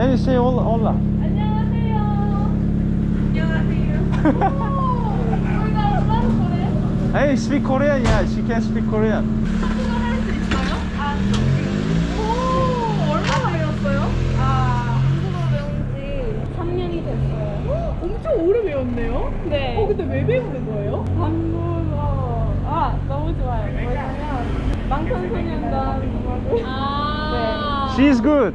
Hey, say hola. hola. 안녕하세요. 안녕하세요. Hey, speak Korean. Yeah, she can speak Korean. 한국어 할수 있어요? 아, 오, 얼마나 배웠어요? 아, 한국어 배운 지 3년이 됐어요. 엄청 오래 배웠네요? 네. 어, 근데 왜 배우는 거예요? 한국어, 아, 너무 좋아요. 뭐냐면, 망천소년단 음악을. 아. She's good.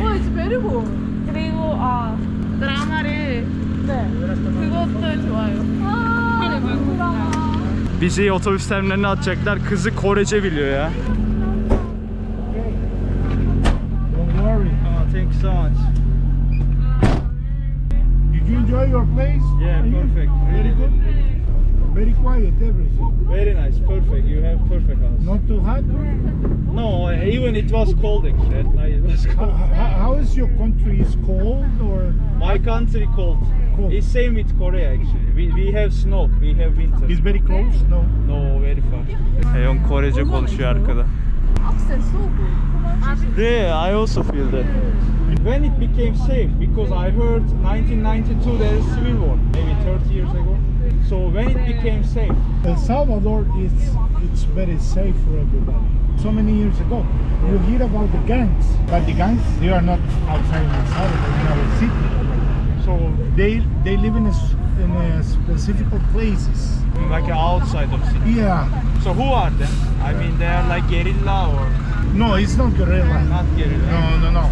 어, it's very good. 그리고, 아, 드라마를. 네. 그것도 좋아요. 아, 한국 드라마. Bizi otobüs terminaline atacaklar. Kızı Korece biliyor ya. Don't worry. Oh, thank you so much. Did you enjoy your place? Yeah, Are you- perfect. Very good. Very quiet, everything. Very nice, perfect. You have perfect house. Not too hot. No, even it was cold actually. At night it was How, cold. how, how is your country? Is cold or My country cold. Cold. It's same with Korea actually. We, we have snow, we have winter. is very close? No. No, very far. Heyon Korece konuşuyor arkada. Yeah, I also feel that. When it became safe, because I heard 1992 there is civil war, maybe 30 years ago. So when it became safe, El Salvador is it's very safe for everybody. So many years ago, you hear about the gangs, but the gangs they are not outside El Salvador in our city. So they they live in a, in a specific places. like outside of city. Yeah. So who are them? I mean, they are like guerrilla or No, it's not guerrilla. not guerrilla? No, no, no.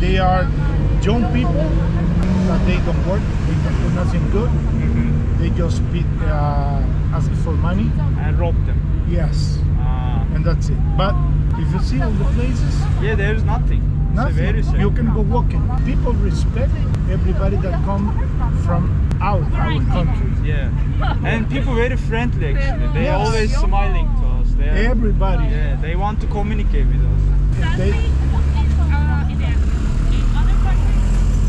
They are young people that they don't work, they don't do nothing good. They just uh, ask for money. And rob them. Yes, Ah. and that's it. But if you see all the places, Yeah, there is nothing. It's nothing. very safe. You can go walking. People respect everybody that come from out our country. Yeah. And people very friendly actually. They are Yes. always smiling to us. They are, Everybody. Yeah, they want to communicate with us. They, Uh, in, in other countries,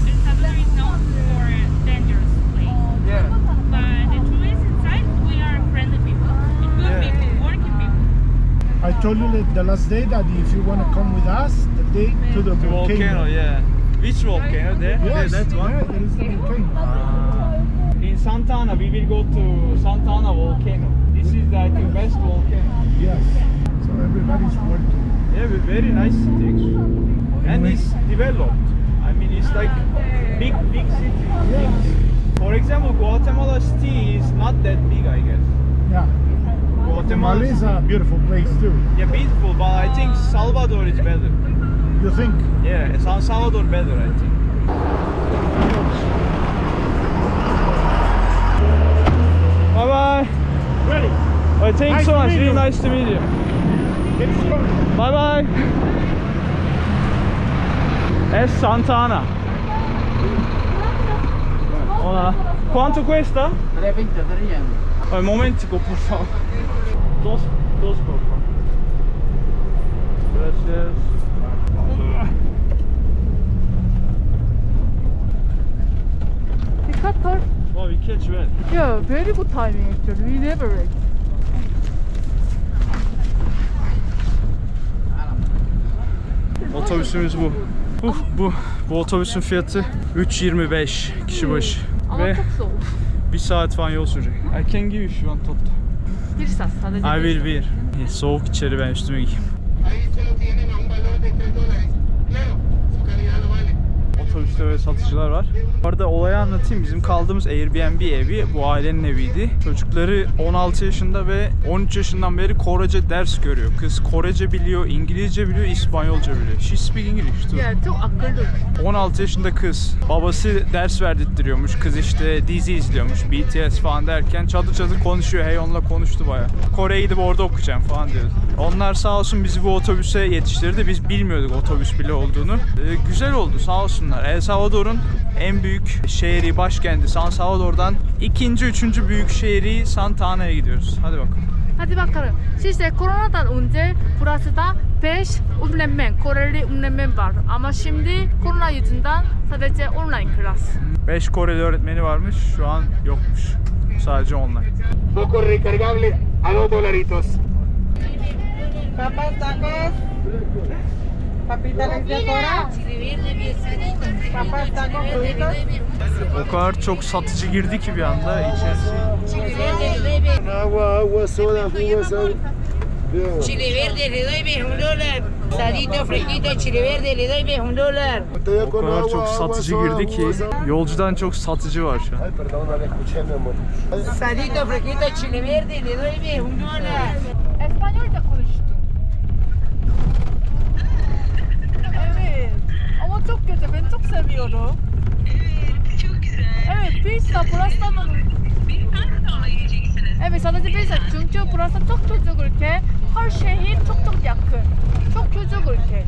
El Salvador is known for a dangerous place. Yeah. But the truth is, inside, we are friendly people, good Yeah. people, working people. I told you the last day that if you want to come with us, the day to the The volcano, yeah. Which volcano? There? Yes, There, that's one. yeah, there is the volcano. Ah. In Santa Ana, we will go to Santa Ana volcano. This is the, I think, best volcano. Yes. So everybody's working. Yeah, but very nice city. And it's developed. I mean, it's like big, big city. Big. For example, Guatemala city is not that big, I guess. Yeah. Guatemala is a beautiful place too. Yeah, beautiful, but I think Salvador is better. You think? Yeah, San Salvador better, I think. Bye bye. Ready? Oh, thank you Nice so much. Really nice to meet you. Bye bye. Es Santa Ana. Hola. Quanto cuesta? 320 3 Un momentico, por favor. Dos, dos, por favor. Gracias. Decatur. Oh, we catch well. Yeah, very good timing actually. We never wait. Otobüsümüz bu. Uf, bu. Bu otobüsün fiyatı 3.25 kişi başı. Ama Ve çok soğuk. bir saat falan yol sürecek. I can give you şu an topta. Bir sadece. I bir bir. Soğuk içeri ben üstüme giyeyim. Otobüste böyle satıcılar var. Bu arada olayı anlatayım. Bizim kaldığımız Airbnb evi bu ailenin eviydi. Çocukları 16 yaşında ve 13 yaşından beri Korece ders görüyor. Kız Korece biliyor, İngilizce biliyor, İspanyolca biliyor. She speak English too. Ya çok akıllı. 16 yaşında kız. Babası ders verdirtiyormuş. Kız işte dizi izliyormuş. BTS falan derken çadır çadır konuşuyor. Hey onunla konuştu baya. Kore'ye gidip orada okuyacağım falan diyordu. Onlar sağ olsun bizi bu otobüse yetiştirdi. Biz bilmiyorduk otobüs bile olduğunu. Ee, güzel oldu sağ olsunlar. El Salvador'un en büyük şehri, başkenti San Salvador'dan ikinci, üçüncü büyük şehri Santa Ana'ya gidiyoruz. Hadi bakalım. Hadi bakalım. Sizce koronadan önce burasıda 5 unlenmen, Koreli unlenmen var. Ama şimdi korona yüzünden sadece online klas. 5 Koreli öğretmeni varmış. Şu an yokmuş. Sadece online. Foco recargable a 2 dolaritos. Papas, tacos. Papita la ahora. Papá está con. O kadar çok satıcı girdi ki bir anda içerisi. Agua, agua, soda, jugo, sal. Chile verde le doy ves un dólar. Salito fresquito, chile verde le doy ves un dólar. Botella O con kadar agua, çok agua, satıcı girdi ki yolcudan çok satıcı var şu an. Le. Salito fresquito, chile verde le doy ves un dólar. Espanyolca konuştum. Evet. Ama çok kötü. Ben çok seviyorum. Evet, çok güzel. Evet, pizza Pıras'tan Bir tane daha yiyeceksiniz. Evet, sadece pizza. Çünkü burası çok küçük ülke. Her şehir çok çok yakın. Çok küçük ülke.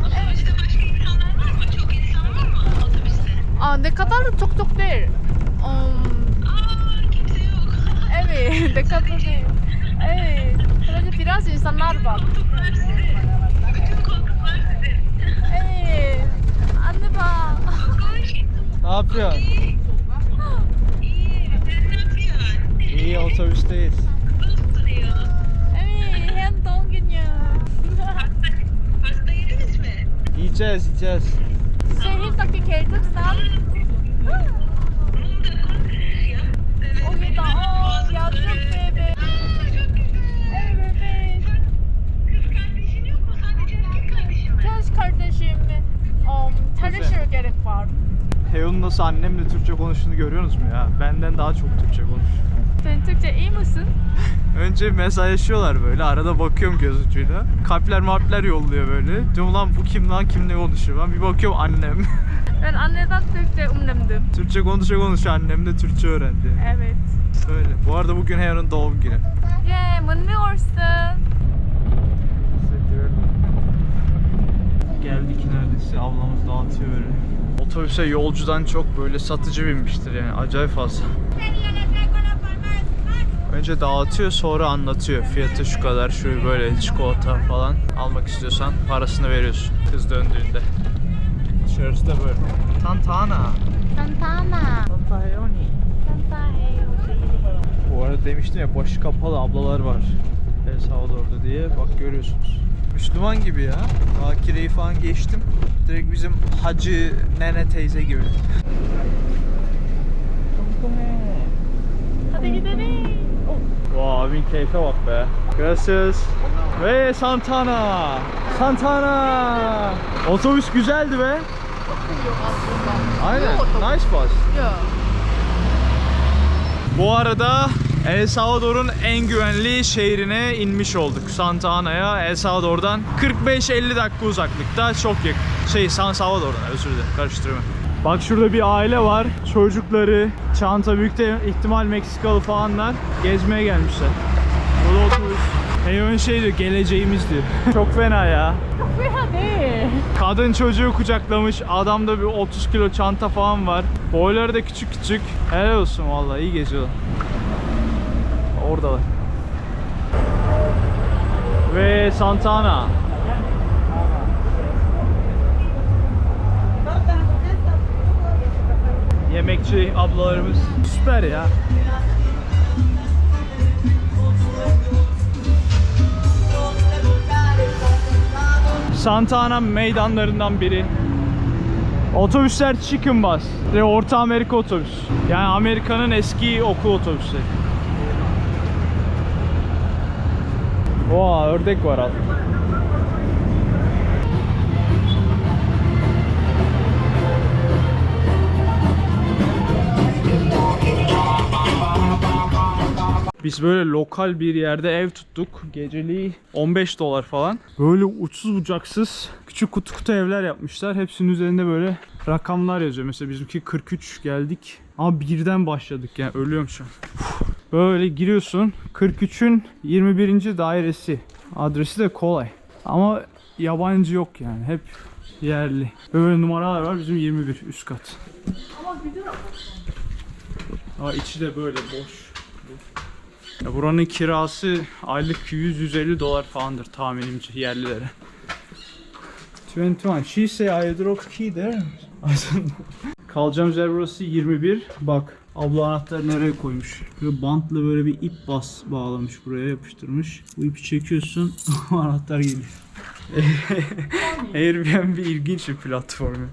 Otobüste başka insanlar var mı? Çok insan var mı otobüste? Aa, ne kadar çok çok değil. Um, Aa kimse yok. evet, ne kadar değil. Evet, sadece biraz insanlar var. Koltuklar size. Bütün koltuklar size. Evet, anne bak. Koş. Ne yapıyorsun? İyi. Sen ne yapıyorsun? İyi otobüsteyiz. Hem doğum günü. Pasta, yediniz mi? Yiyeceğiz yiyeceğiz. Şehirdeki Keltık'tan Mum da konuşuyor. Evet. o ya çok bebek. Aa, çok güzel. Evet bebek. Kız kardeşin yok mu? Sadece erkek kardeşin mi? Kız kardeşim um, çalışır gerek var. Heyon'un nasıl annemle Türkçe konuştuğunu görüyorsunuz mu ya? Benden daha çok Türkçe konuşuyor. Sen Türkçe iyi misin? Önce mesajlaşıyorlar böyle. Arada bakıyorum göz ucuyla. Kalpler marpler yolluyor böyle. Diyorum lan bu kim lan kimle konuşuyor? Ben bir bakıyorum annem. Ben anneden Türkçe umlemdim. Türkçe konuşa konuşa annem de Türkçe öğrendi. Evet. Öyle. Bu arada bugün Heyon'un doğum günü. Yeah, mutlu olsun. Geldik neredeyse ablamız dağıtıyor böyle. Otobüse yolcudan çok böyle satıcı binmiştir yani acayip fazla. Önce dağıtıyor sonra anlatıyor. Fiyatı şu kadar, şu böyle çikolata falan. Almak istiyorsan parasını veriyorsun kız döndüğünde. Dışarısı da böyle. Tantana. Santa Heyo. Bu arada demiştim ya başı kapalı ablalar var. El Salvador'da diye bak görüyorsunuz. Müslüman gibi ya. Bakireyi falan geçtim. Direkt bizim hacı nene teyze gibi. Hadi gidelim. Vay abin keyfe bak be. Gracias. Ve Santana. Santana. Otobüs güzeldi be. Aynen. Nice bus. Bu arada El Salvador'un en güvenli şehrine inmiş olduk. Santa Ana'ya El Salvador'dan 45-50 dakika uzaklıkta çok yakın. Şey San Salvador'dan özür dilerim karıştırma. Bak şurada bir aile var. Çocukları, çanta büyük de ihtimal Meksikalı falanlar gezmeye gelmişler. Burada otobüs. Heyön şey diyor geleceğimiz diyor. çok fena ya. Hadi. Kadın çocuğu kucaklamış. Adamda bir 30 kilo çanta falan var. Boyları da küçük küçük. Helal olsun vallahi iyi geziyorlar. Oradalar. Ve Santana. Yemekçi ablalarımız süper ya. Santa Ana meydanlarından biri. Otobüsler chicken bus. Ve Orta Amerika otobüs. Yani Amerika'nın eski okul otobüsü. Oha ördek var altta. Biz böyle lokal bir yerde ev tuttuk. Geceliği 15 dolar falan. Böyle uçsuz bucaksız küçük kutu kutu evler yapmışlar. Hepsinin üzerinde böyle rakamlar yazıyor. Mesela bizimki 43 geldik. Ama birden başladık yani ölüyorum şu an. Böyle giriyorsun. 43'ün 21. dairesi. Adresi de kolay. Ama yabancı yok yani. Hep yerli. Böyle numaralar var. Bizim 21 üst kat. Ama içi de böyle boş. Ya buranın kirası aylık 100-150 dolar falandır tahminimce yerlilere. 21. She say I drop key there. Kalacağımız yer burası 21. Bak abla anahtarı nereye koymuş? Böyle bantla böyle bir ip bas bağlamış buraya yapıştırmış. Bu ipi çekiyorsun anahtar geliyor. Airbnb ilginç bir platform.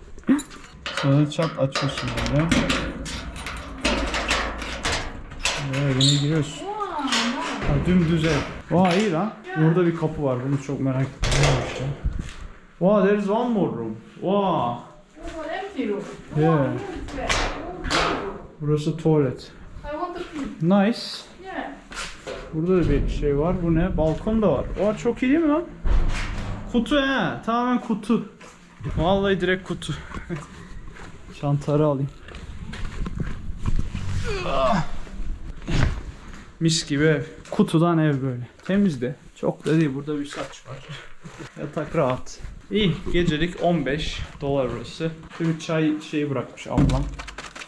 Sonra çat açıyorsun böyle. Ve evine giriyorsun. Ha, dümdüz ev. Vay iyi lan. Burada bir kapı var. Bunu çok merak ettim. Wow, there is one more room. Wow. Yeah. Burası tuvalet. I want to pee. Nice. Burada da bir şey var. Bu ne? Balkon da var. Oha çok iyi değil mi lan? Kutu he. Tamamen kutu. Vallahi direkt kutu. Çantarı alayım. Ah. Mis gibi ev. Kutudan ev böyle. Temiz de. Çok da değil. Burada bir saç var. Yatak rahat. İyi. Gecelik 15 dolar burası. Bir çay şeyi bırakmış ablam.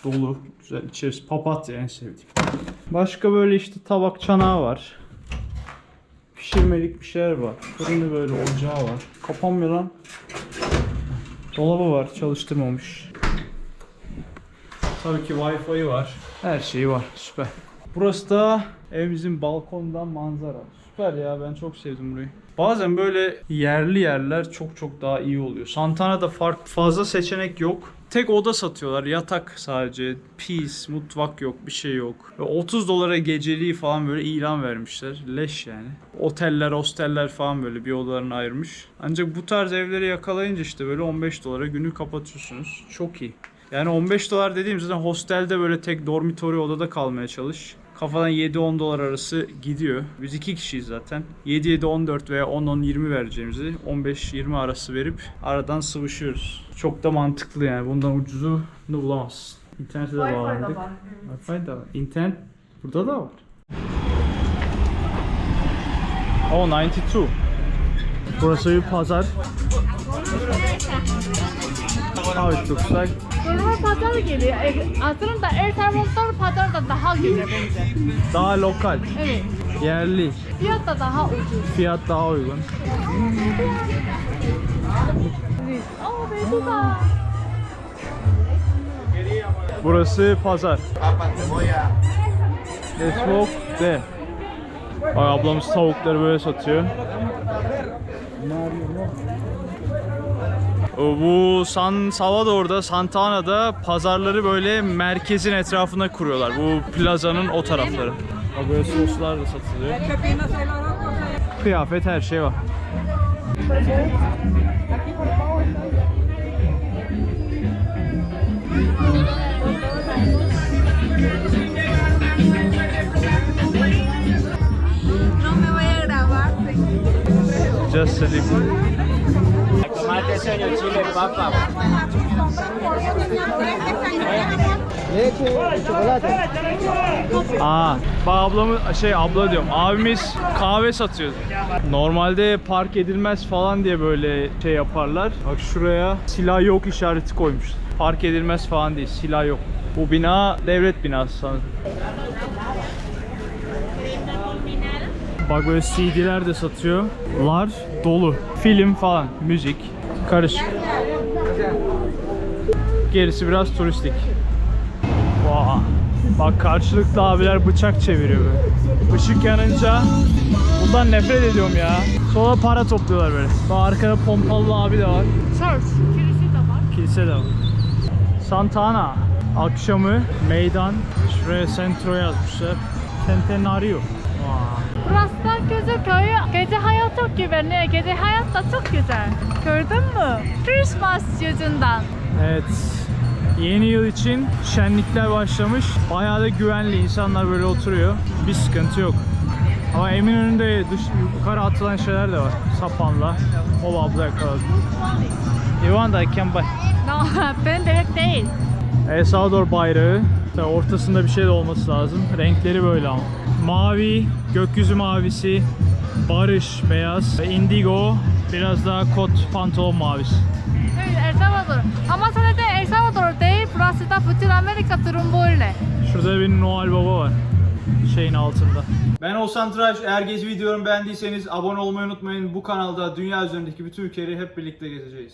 Dolu. Güzel. İçerisi papatya en sevdiğim. Başka böyle işte tabak çanağı var. Pişirmelik bir şeyler var. Fırını böyle ocağı var. Kapanmıyor lan. Dolabı var çalıştırmamış. Tabii ki Wi-Fi var. Her şeyi var. Süper. Burası da evimizin balkondan manzara. Süper ya ben çok sevdim burayı. Bazen böyle yerli yerler çok çok daha iyi oluyor. Santana'da fazla seçenek yok. Tek oda satıyorlar. Yatak sadece. Peace, mutfak yok, bir şey yok. Ve 30 dolara geceliği falan böyle ilan vermişler. Leş yani. Oteller, hosteller falan böyle bir odalarını ayırmış. Ancak bu tarz evleri yakalayınca işte böyle 15 dolara günü kapatıyorsunuz. Çok iyi. Yani 15 dolar dediğim zaten hostelde böyle tek dormitory odada kalmaya çalış. Kafadan 7-10 dolar arası gidiyor. Biz iki kişiyiz zaten. 7-7-14 veya 10-10-20 vereceğimizi 15-20 arası verip aradan sıvışıyoruz. Çok da mantıklı yani. Bundan ucuzunu bulamazsın. İnternete de bağlandık. Wi-Fi da var. İnternet burada da var. Oh 92. Burası bir pazar. How it looks like. Normal pazar gibi. E, Aslında Salvador pazar da daha güzel bence. Daha lokal, Evet. yerli, Fiyat da daha ucuz. fiyat daha uygun. Aa Bezuda. Burası pazar. Let's walk there. Ay ablamız tavukları böyle satıyor. Bu San Salvador'da, Santana'da pazarları böyle merkezin etrafına kuruyorlar. Bu plazanın o tarafları. Böyle soslar da satılıyor. Kıyafet her şey var. Voy a grabar. Just sleep. Tomate, señor, chile, papa. Aa, ablamı şey abla diyorum. Abimiz kahve satıyor. Normalde park edilmez falan diye böyle şey yaparlar. Bak şuraya silah yok işareti koymuş. Park edilmez falan değil. Silah yok. Bu bina devlet binası sanırım. Bak böyle CD'ler de satıyorlar. Dolu. Film falan, müzik. Karışık. Gerisi biraz turistik. Vaa. Bak karşılıklı abiler bıçak çeviriyor böyle. Işık yanınca bundan nefret ediyorum ya. Sonra para topluyorlar böyle. Bak arkada pompalı abi de var. Church. Kilise de var. Kilise de var. Santana. Akşamı meydan. Şuraya Centro yazmışlar. Centenario. Burası da gözüküyor. Gece hayat çok güvenli. Gece hayat da çok güzel. Gördün mü? Christmas yüzünden. Evet. Yeni yıl için şenlikler başlamış. Bayağı da güvenli. insanlar böyle oturuyor. Bir sıkıntı yok. Ama Eminönü'nde dış, yukarı atılan şeyler de var. Sapanla. O abla yakaladı. You want I can buy. No, ben direkt değil. El Salvador bayrağı. Tabii ortasında bir şey de olması lazım. Renkleri böyle ama. Mavi, gökyüzü mavisi, barış beyaz, ve indigo biraz daha kot pantolon mavisi. Evet, El Salvador. Ama sadece El Salvador değil, burası da bütün Amerika durum böyle. Şurada bir Noel Baba var. Şeyin altında. Ben Oğuzhan Tıraş. Eğer gezi videolarımı beğendiyseniz abone olmayı unutmayın. Bu kanalda dünya üzerindeki bütün ülkeleri hep birlikte gezeceğiz.